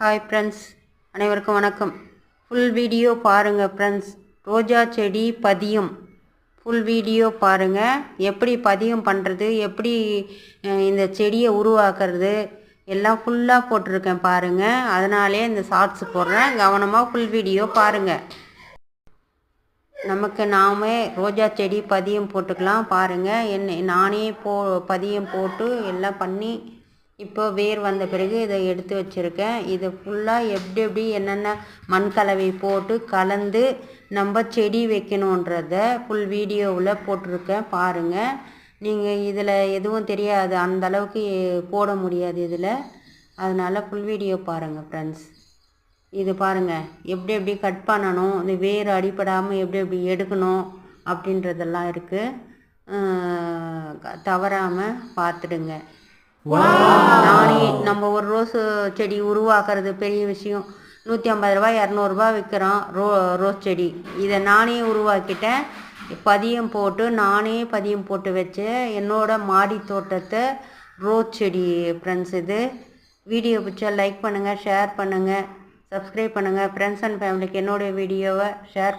Hi friends அனைவருக்கும் வணக்கம். Full video பாருங்கள் ஃப்ரெண்ட்ஸ் ரோஜா செடி பதியம். ஃபுல் வீடியோ பாருங்கள் எப்படி பதியம் பண்ணுறது எப்படி இந்த செடியை உருவாக்குறது? எல்லாம் ஃபுல்லாக போட்டிருக்கேன் பாருங்கள் அதனாலே இந்த ஷார்ட்ஸ் போடுறேன். கவனமாக ஃபுல் வீடியோ பாருங்கள் நமக்கு நாமே ரோஜா செடி பதியம் போட்டுக்கலாம் பாருங்கள் என்ன நானே போ பதியம் போட்டு எல்லாம் பண்ணி இப்போ வேர் வந்த பிறகு இதை எடுத்து வச்சுருக்கேன். இதை ஃபுல்லாக எப்படி எப்படி என்னென்ன மண் கலவை போட்டு கலந்து நம்ம செடி வைக்கணுன்றத ஃபுல் வீடியோவில் போட்டிருக்கேன். பாருங்கள் நீங்கள் இதில் எதுவும் தெரியாது. அந்த அளவுக்கு போட முடியாது இதில். அதனால் ஃபுல் வீடியோ பாருங்கள் ஃப்ரெண்ட்ஸ் இது பாருங்கள் எப்படி எப்படி கட் பண்ணணும். இந்த வேர் அடிப்படாமல் எப்படி எப்படி எடுக்கணும் அப்படின்றதெல்லாம் இருக்குது தவறாமல் பார்த்துடுங்க. நானே நம்ம ஒரு ரோஸ் செடி உருவாக்குறது பெரிய விஷயம். நூற்றி ஐம்பது ரூபாய் இரநூறுபா விற்கிறோம் ரோ ரோஸ் செடி. இதை நானே உருவாக்கிட்டேன். பதியம் போட்டு நானே பதியம் போட்டு வச்சு என்னோட மாடி தோட்டத்தை ரோஸ் செடி ஃப்ரெண்ட்ஸ் இது. வீடியோ பிடிச்சா லைக் பண்ணுங்கள் ஷேர் பண்ணுங்கள் சப்ஸ்கிரைப் பண்ணுங்கள் ஃப்ரெண்ட்ஸ் அண்ட் ஃபேமிலிக்கு என்னோடய வீடியோவை ஷேர்